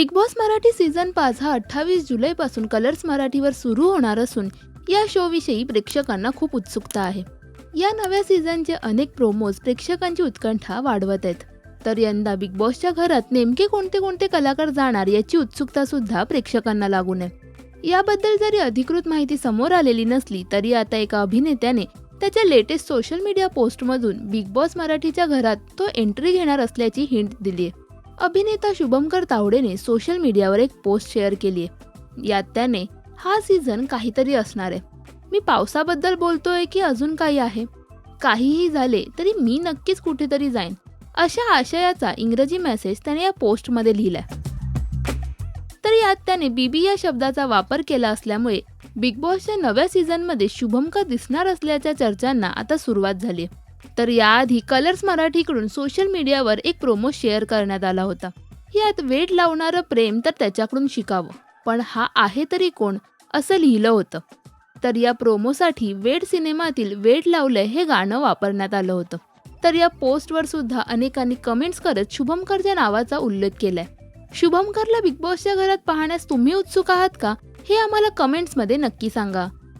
Big boss Marathi season पाच हा अठ्ठावीस जुलैपासून कलर्स मराठीवर सुरू होणार असून या शोविषयी प्रेक्षकांना खूप उत्सुकता आहे. या नव्या सीझनचे अनेक प्रोमोज प्रेक्षकांची उत्कंठा वाढवत आहेत. तर यंदा बिग बॉसच्या घरात नेमके कोणते कोणते कलाकार जाणार याची उत्सुकता सुद्धा प्रेक्षकांना लागून आहे याबद्दल जरी अधिकृत माहिती समोर आलेली नसली तरी आता एका अभिनेत्याने त्याच्या लेटेस्ट सोशल मीडिया पोस्टमधून बिग बॉस मराठीच्या घरात तो एंट्री घेणार असल्याची हिंट दिली आहे अभिनेता शुभमकर तावडेने सोशल मीडियावर एक पोस्ट शेअर केली आहे यात त्याने हा सीझन काहीतरी असणार आहे. मी पावसाबद्दल बोलतोय की अजून काही आहे. काहीही झाले तरी मी नक्कीच कुठेतरी जाईन. अशा आशयाचा इंग्रजी मेसेज त्याने या पोस्टमध्ये लिहिलाय. तर यात त्याने बीबी या शब्दाचा वापर केला असल्यामुळे बिग बॉसच्या नव्या सीझनमध्ये शुभमकर दिसणार असल्याच्या चर्चांना आता सुरुवात झाली आहे. तर याआधी कलर्स मराठीकडून सोशल मीडियावर एक प्रोमो शेअर करण्यात आला होता. यात वेड लावणारं प्रेम तर त्याच्याकडून शिकावं पण हा आहे तरी कोण असं लिहिलं होतं. तर या प्रोमोसाठी वेड सिनेमातील वेड लावलंय हे गाणं वापरण्यात आलं होतं. तर या पोस्टवर सुद्धा अनेकांनी कमेंट्स करत शुभमकरच्या नावाचा उल्लेख केलाय. शुभमकरला बिग बॉसच्या घरात पाहण्यास तुम्ही उत्सुक आहात का? हे आम्हाला कमेंट्समध्ये नक्की सांगा.